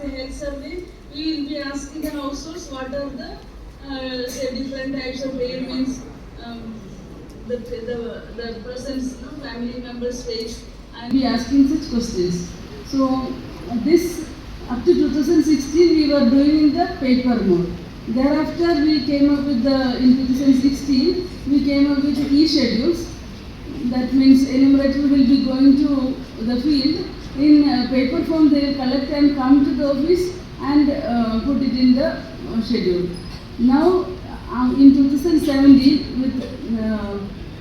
the health survey, we will be asking the households what are the uh, say different types of ailments um, the, the, the person's you know, family members face and be asking such questions. So uh, this up to 2016 we were doing in the paper mode. Thereafter we came up with the in 2016 we came up with the e-schedules. That means enumerator will be going to the field in uh, paper form. They will collect and come to the office and uh, put it in the uh, schedule. Now uh, in 2017 with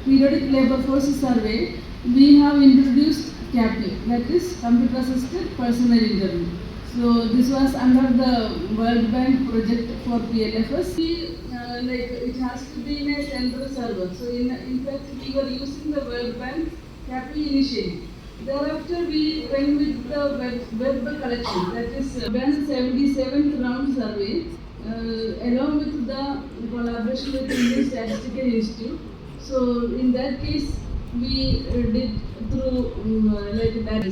periodic labor force survey, we have introduced CAPI, that is computer assisted personal interview. So this was under the World Bank project for PLFS. We, uh, like it has to be in a central server. So in, in fact we were using the World Bank CAPI initially. Thereafter we went with the web, web collection that is uh, Bank 77th round survey uh, along with the collaboration with Indian Statistical Institute. So in that case we uh, did through um, uh, like that.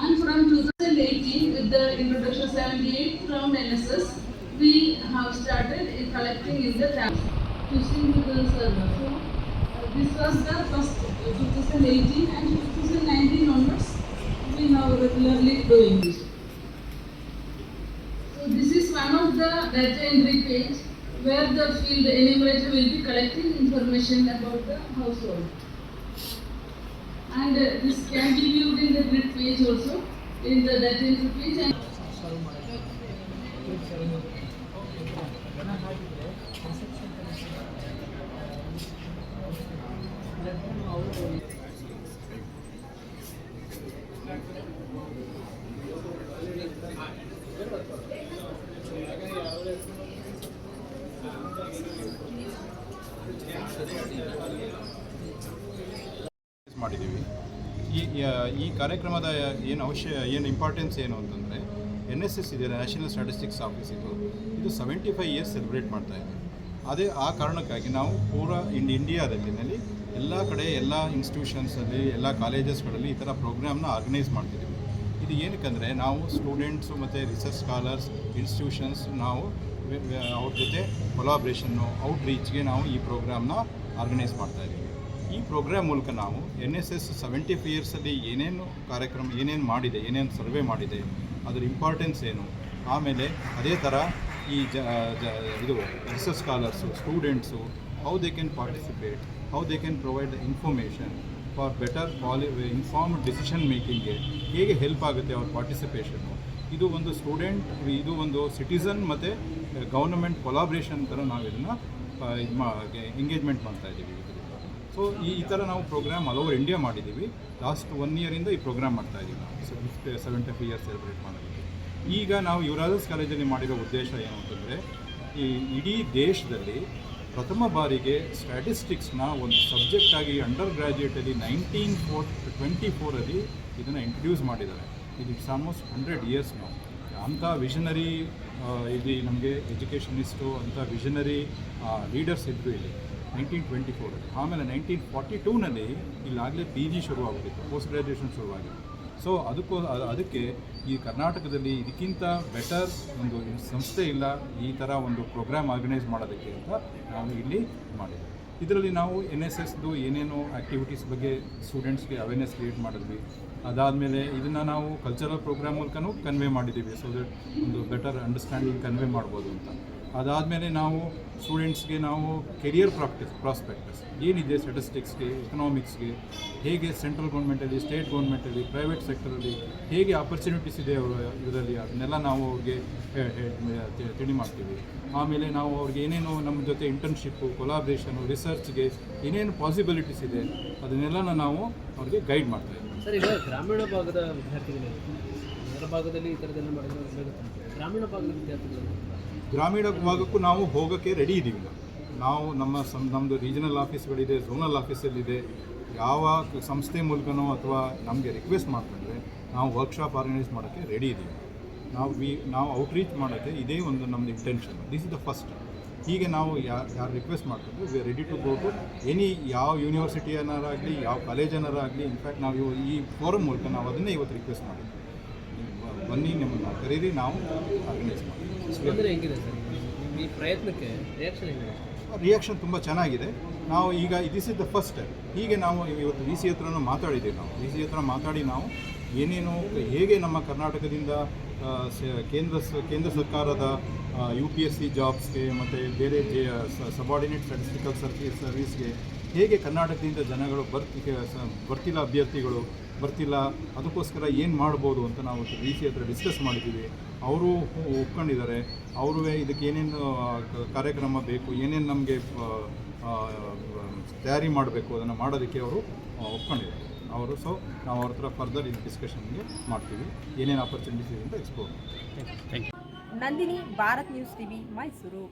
And from 2018, with the introduction of 78 round NSS, we have started in collecting in the town, using the server. This was the first uh, 2018 and 2019 onwards, we now regularly doing this. So this is one of the data entry page where the field enumerator will be collecting information about the household. And uh, this can be viewed in the grid page also, in the data entry page and ಮಾಡಿದ್ದೀವಿ. ಈ ಈ ಕಾರ್ಯಕ್ರಮದ ಏನು ಅವಶ್ಯ, ಏನು importance ಏನು ಅಂತಂದರೆ N S S ಇದೆ ನ್ಯಾಷನಲ್ ಸ್ಟ್ಯಾಟಿಸ್ಟಿಕ್ಸ್ ಆಫೀಸ್ ಇದು. ಇದು ಸೆವೆಂಟಿ ಫೈವ್ ಇಯರ್ಸ್ ಸೆಲೆಬ್ರೇಟ್ ಮಾಡ್ತಾ ಇದೆ. ಅದೇ, ಆ ಕಾರಣಕ್ಕಾಗಿ ನಾವು ಪೂರಾ ಇಂಡ್ ಇಂಡಿಯಾದಲ್ಲಿ ಎಲ್ಲ ಕಡೆ, ಎಲ್ಲ ಇನ್ಸ್ಟಿಟ್ಯೂಷನ್ಸಲ್ಲಿ ಎಲ್ಲ ಕಾಲೇಜಸ್ಗಳಲ್ಲಿ ಈ ಥರ ಪ್ರೋಗ್ರಾಮ್ನ ಆರ್ಗನೈಸ್ ಮಾಡ್ತಿದ್ದೀವಿ. ಇದು ಏನಕ್ಕಂದರೆ, ನಾವು ಸ್ಟೂಡೆಂಟ್ಸು ಮತ್ತು ರಿಸರ್ಚ್ ಸ್ಕಾಲರ್ಸ್ ಇನ್ಸ್ಟಿಟ್ಯೂಷನ್ಸ್ ನಾವು ಅವ್ರ ಜೊತೆ ಕೊಲಾಬ್ರೇಷನ್ನು ಔಟ್ ರೀಚ್ಗೆ ನಾವು ಈ ಪ್ರೋಗ್ರಾಮ್ನ ಆರ್ಗನೈಸ್ ಮಾಡ್ತಾ ಇದ್ದೀವಿ. ಈ ಪ್ರೋಗ್ರಾಮ್ ಮೂಲಕ ನಾವು N S S seventy five ಇಯರ್ಸಲ್ಲಿ ಏನೇನು ಕಾರ್ಯಕ್ರಮ, ಏನೇನು ಮಾಡಿದೆ, ಏನೇನು ಸರ್ವೆ ಮಾಡಿದೆ, ಅದರ ಇಂಪಾರ್ಟೆನ್ಸ್ ಏನು, ಆಮೇಲೆ ಅದೇ ಥರ ಈ ಜ ಇದು research scholars students how they can participate how they can provide information for better policy informed decision ಮೇಕಿಂಗ್ಗೆ ಹೇಗೆ ಹೆಲ್ಪ್ ಆಗುತ್ತೆ ಅವ್ರ ಪಾರ್ಟಿಸಿಪೇಷನ್ನು ಇದು ಒಂದು ಸ್ಟೂಡೆಂಟ್ ಇದು ಒಂದು ಸಿಟಿಸನ್ ಮತ್ತು ಗೌರ್ನಮೆಂಟ್ ಕೊಲಾಬ್ರೇಷನ್ ಥರ ನಾವು ಇದನ್ನು ಇದು ಮಾ ಎಂಗೇಜ್ಮೆಂಟ್ ಮಾಡ್ತಾ ಇದ್ದೀವಿ ಸೊ ಈ ಈ ಥರ ನಾವು ಪ್ರೋಗ್ರಾಮ್ ಆಲ್ ಓವರ್ ಇಂಡಿಯಾ ಮಾಡಿದ್ದೀವಿ. ಲಾಸ್ಟ್ ಒನ್ ಇಯರಿಂದ ಈ ಪ್ರೋಗ್ರಾಮ್ ಮಾಡ್ತಾ ಇದ್ದೀವಿ ನಾವು. Fifty seventy five years celebrate ಮಾಡೋದಕ್ಕೆ. ಈಗ ನಾವು ಯುವರಾಜಸ್ ಕಾಲೇಜಲ್ಲಿ ಮಾಡಿರೋ ಉದ್ದೇಶ ಏನು ಅಂತಂದರೆ, ಈ ಇಡೀ ದೇಶದಲ್ಲಿ ಪ್ರಥಮ ಬಾರಿಗೆ ಸ್ಟ್ಯಾಟಿಸ್ಟಿಕ್ಸ್ನ ಒಂದು ಸಬ್ಜೆಕ್ಟಾಗಿ ಅಂಡರ್ ಗ್ರ್ಯಾಜುಯೇಟಲ್ಲಿ ನೈನ್ಟೀನ್ ಫೋರ್ ಟ್ವೆಂಟಿ ಫೋರಲ್ಲಿ ಇದನ್ನು ಇಂಟ್ರಡ್ಯೂಸ್ ಮಾಡಿದ್ದಾರೆ. ಇದು ಇಟ್ಸ್ ಆಲ್ಮೋಸ್ಟ್ ಹಂಡ್ರೆಡ್ ಇಯರ್ಸ್ ನಾವು ಅಂಥ ವಿಷನರಿ ಇಲ್ಲಿ ನಮಗೆ ಎಜುಕೇಷನಿಸ್ಟು ಅಂಥ ವಿಷನರಿ ಲೀಡರ್ಸ್ ಇದ್ದರು ಇಲ್ಲಿ ನೈನ್ಟೀನ್ ಟ್ವೆಂಟಿ ಫೋರಲ್ಲಿ ಆಮೇಲೆ ನೈನ್ಟೀನ್ ಫಾರ್ಟಿ ಟೂನಲ್ಲಿ ಇಲ್ಲಾಗಲೇ ಪಿ ಜಿ ಶುರುವಾಗಿತ್ತು ಪೋಸ್ಟ್ ಗ್ರ್ಯಾಜುಯೇಷನ್ ಶುರುವಾಗಿತ್ತು. ಸೊ ಅದಕ್ಕೂ ಅದಕ್ಕೆ ಈ ಕರ್ನಾಟಕದಲ್ಲಿ ಇದಕ್ಕಿಂತ ಬೆಟರ್ ಒಂದು ಸಂಸ್ಥೆ ಇಲ್ಲ, ಈ ಥರ ಒಂದು ಪ್ರೋಗ್ರಾಮ್ ಆರ್ಗನೈಸ್ ಮಾಡೋದಕ್ಕೆ ಅಂತ ನಾವು ಇಲ್ಲಿ ಮಾಡಿದ್ವಿ. ಇದರಲ್ಲಿ ನಾವು ಎನ್ ಎಸ್ ಎಸ್ದು ಏನೇನು ಆ್ಯಕ್ಟಿವಿಟೀಸ್ ಬಗ್ಗೆ ಸ್ಟೂಡೆಂಟ್ಸ್ಗೆ ಅವೇರ್ನೆಸ್ ಕ್ರಿಯೇಟ್ ಮಾಡಿದ್ವಿ. ಅದಾದಮೇಲೆ ಇದನ್ನು ನಾವು ಕಲ್ಚರಲ್ ಪ್ರೋಗ್ರಾಮ್ ಮೂಲಕನೂ ಕನ್ವೆ ಮಾಡಿದ್ದೀವಿ ಸೊ ದಟ್ ಒಂದು ಬೆಟರ್ ಅಂಡರ್ಸ್ಟ್ಯಾಂಡಿಂಗ್ ಕನ್ವೆ ಮಾಡ್ಬೋದು ಅಂತ. ಅದಾದಮೇಲೆ ನಾವು ಸ್ಟೂಡೆಂಟ್ಸ್ಗೆ ನಾವು ಕೆರಿಯರ್ ಪ್ರಾಕ್ಟಿಸ್ ಪ್ರಾಸ್ಪೆಕ್ಟಸ್ ಏನಿದೆ ಸ್ಟ್ಯಾಟಿಸ್ಟಿಕ್ಸ್ಗೆ ಎಕನಾಮಿಕ್ಸ್ಗೆ ಹೇಗೆ ಸೆಂಟ್ರಲ್ ಗೌರ್ಮೆಂಟಲ್ಲಿ ಸ್ಟೇಟ್ ಗೌರ್ಮೆಂಟಲ್ಲಿ ಪ್ರೈವೇಟ್ ಸೆಕ್ಟರಲ್ಲಿ ಹೇಗೆ ಆಪರ್ಚುನಿಟೀಸ್ ಇದೆ ಅವರ ಇದರಲ್ಲಿ, ಅದನ್ನೆಲ್ಲ ನಾವು ಅವ್ರಿಗೆ ತಿಳಿ ಮಾಡ್ತೀವಿ. ಆಮೇಲೆ ನಾವು ಅವ್ರಿಗೆ ಏನೇನು ನಮ್ಮ ಜೊತೆ ಇಂಟರ್ನ್ಶಿಪ್ಪು ಕೊಲಾಬ್ರೇಷನು ರಿಸರ್ಚ್ಗೆ ಏನೇನು ಪಾಸಿಬಿಲಿಟೀಸ್ ಇದೆ ಅದನ್ನೆಲ್ಲ ನಾವು ಅವ್ರಿಗೆ ಗೈಡ್ ಮಾಡ್ತೇವೆ ಸರ್, ಈಗ ಗ್ರಾಮೀಣ ಭಾಗದ ವಿದ್ಯಾರ್ಥಿಗಳು, ನಗರ ಭಾಗದಲ್ಲಿ ಈ ಥರದ್ದೆಲ್ಲ ಮಾಡಿದ್ರೆ ಗ್ರಾಮೀಣ ಭಾಗದ ವಿದ್ಯಾರ್ಥಿಗಳು ಗ್ರಾಮೀಣ ಭಾಗಕ್ಕೂ ನಾವು ಹೋಗೋಕ್ಕೆ ರೆಡಿ ಇದ್ದೀವಿ ನಾವು ನಮ್ಮ ಸಂ ನಮ್ಮದು ರೀಜನಲ್ ಆಫೀಸ್ಗಳಿದೆ ಝೋನಲ್ ಆಫೀಸಲ್ಲಿದೆ ಯಾವ ಸಂಸ್ಥೆ ಮೂಲಕನೋ ಅಥವಾ ನಮಗೆ ರಿಕ್ವೆಸ್ಟ್ ಮಾಡ್ಕೊಂಡ್ರೆ ನಾವು ವರ್ಕ್ಶಾಪ್ ಆರ್ಗನೈಸ್ ಮಾಡೋಕ್ಕೆ ರೆಡಿ ಇದ್ದೀವಿ ನಾವು ವಿ, ನಾವು ಔಟ್ರೀಚ್ ಮಾಡೋಕ್ಕೆ ಇದೇ ಒಂದು ನಮ್ಮದು intention this is the first ಹೀಗೆ ನಾವು ಯಾರು ಯಾರು ರಿಕ್ವೆಸ್ಟ್ ಮಾಡ್ಕೊಂಡ್ರೆ we ready to go to any ಯಾವ ಯೂನಿವರ್ಸಿಟಿ ಏನಾರಾಗಲಿ ಯಾವ ಕಾಲೇಜ್ ಏನಾರಾಗಲಿ ಇನ್ಫ್ಯಾಕ್ಟ್ ನಾವು ಈ ಫೋರಮ್ ಮೂಲಕ ನಾವು ಅದನ್ನೇ ಇವತ್ತು ರಿಕ್ವೆಸ್ಟ್ ಮಾಡಿದ್ವಿ. ಬನ್ನಿ ನಿಮ್ಮನ್ನು ಕರೀರಿ, ನಾವು ಆರ್ಗನೈಸ್ ಮಾಡ್ತೀವಿ. ಸ್ಪಂದನೆ ಹೆಂಗಿದೆ ಸರ್? ಈ ಪ್ರಯತ್ನಕ್ಕೆ ರಿಯಾಕ್ಷನ್ ಹೆಂಗಿದೆ? ರಿಯಾಕ್ಷನ್ ತುಂಬ ಚೆನ್ನಾಗಿದೆ. ನಾವು ಈಗ ದಿಸ್ ಇಸ್ ದ ಫಸ್ಟ್ ಹೀಗೆ ನಾವು ಇವತ್ತು ವಿ ಸಿ ಹತ್ರನೂ ಮಾತಾಡಿದ್ದೀವಿ ನಾವು. ವಿ ಸಿ ಹತ್ರ ಮಾತಾಡಿ ನಾವು ಏನೇನು, ಹೇಗೆ ನಮ್ಮ ಕರ್ನಾಟಕದಿಂದ ಕೇಂದ್ರ ಕೇಂದ್ರ ಸರ್ಕಾರದ ಯು ಪಿ ಎಸ್ ಸಿ ಜಾಬ್ಸ್ಗೆ ಮತ್ತು ಬೇರೆ ಜೆ ಸಬಾರ್ಡಿನೇಟ್ ಸ್ಟ್ಯಾಟಿಸ್ಟಿಕಲ್ ಸರ್ವಿಸ್ ಸರ್ವಿಸ್ಗೆ ಹೇಗೆ ಕರ್ನಾಟಕದಿಂದ ಜನಗಳು ಬರ್ತಿ ಬರ್ತಿಲ್ಲ ಅಭ್ಯರ್ಥಿಗಳು ಬರ್ತಿಲ್ಲ ಅದಕ್ಕೋಸ್ಕರ ಏನು ಮಾಡ್ಬೋದು ಅಂತ ನಾವು ಡಿ ಸಿ ಹತ್ರ ಡಿಸ್ಕಸ್ ಮಾಡಿದ್ದೀವಿ. ಅವರು ಒಪ್ಕೊಂಡಿದ್ದಾರೆ. ಅವರು ಇದಕ್ಕೆ ಏನೇನು ಕಾರ್ಯಕ್ರಮ ಬೇಕು ಏನೇನು ನಮಗೆ ತಯಾರಿ ಮಾಡಬೇಕು ಅದನ್ನು ಮಾಡೋದಕ್ಕೆ ಅವರು ಒಪ್ಕೊಂಡಿದ್ದಾರೆ. ಅವರು ಸೊ ನಾವು ಅವ್ರ ಹತ್ರ ಫರ್ದರ್ ಇದು ಡಿಸ್ಕಷನ್ಗೆ ಮಾಡ್ತೀವಿ. ಏನೇನು ಆಪರ್ಚುನಿಟೀಸ್ ಇದೆ ಅಂತ explore Nandini Bharat news TV Mysuru.